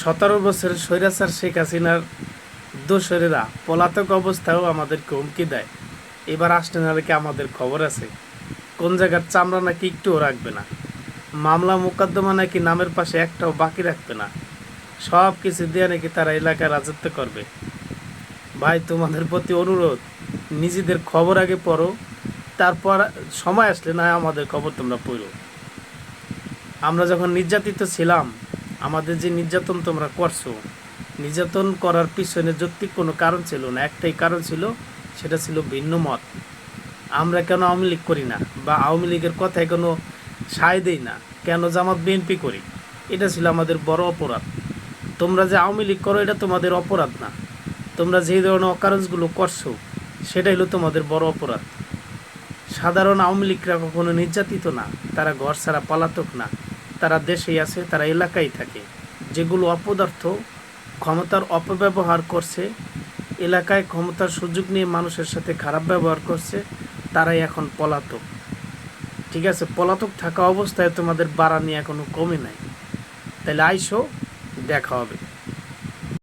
সতেরো বছরের স্বৈরাচার শেখ হাসিনার দোসরেরা পলাতক অবস্থায়ও আমাদেরকে হুমকি দেয়। এবার আসতে না কি আমাদের খবর আছে, কোন জায়গার চামড়া নাকি একটুও রাখবে না, মামলা মোকদ্দমা নাকি নামের পাশে একটাও বাকি রাখবে না, সব কিছু দিয়ে নাকি তারা এলাকায় রাজত্ব করবে। ভাই, তোমাদের প্রতি অনুরোধ, নিজেদের খবর আগে পড়ো, তারপর সময় আসলে না আমাদের খবর তোমরা পড়ো। আমরা যখন নির্যাতিত ছিলাম আমাদের যে নির্যাতন তোমরা করছ, নির্যাতন করার পিছনে যৌক্তিক কোনো কারণ ছিল না। একটাই কারণ ছিল, সেটা ছিল ভিন্ন মত। আমরা কেন আওয়ামী লীগ করি না বা আওয়ামী লীগের কথায় কোনো সায় দেই না? কেন জামাত বিএনপি করি? এটা ছিল আমাদের বড় অপরাধ। তোমরা যে আওয়ামী লীগ করো, এটা তোমাদের অপরাধ না। তোমরা যে ধরনের অকারেন্সগুলো করছ সেটা হলো তোমাদের বড় অপরাধ। সাধারণ আওয়ামী লীগরা কখনো নির্যাতিত না, তারা ঘর ছাড়া পালাতক না। তারা দেশেই আছে, তারা এলাকায় থাকে। যেগুলো অপদার্থ, ক্ষমতার অপব্যবহার করছে, এলাকায় ক্ষমতার সুযোগ নিয়ে মানুষের সাথে খারাপ ব্যবহার করছে, তারাই এখন পলাতক। ঠিক আছে, পলাতক থাকা অবস্থায় তোমাদের বাড়া নিয়ে এখনও কমে নাই। তাহলে আইসো, দেখা হবে।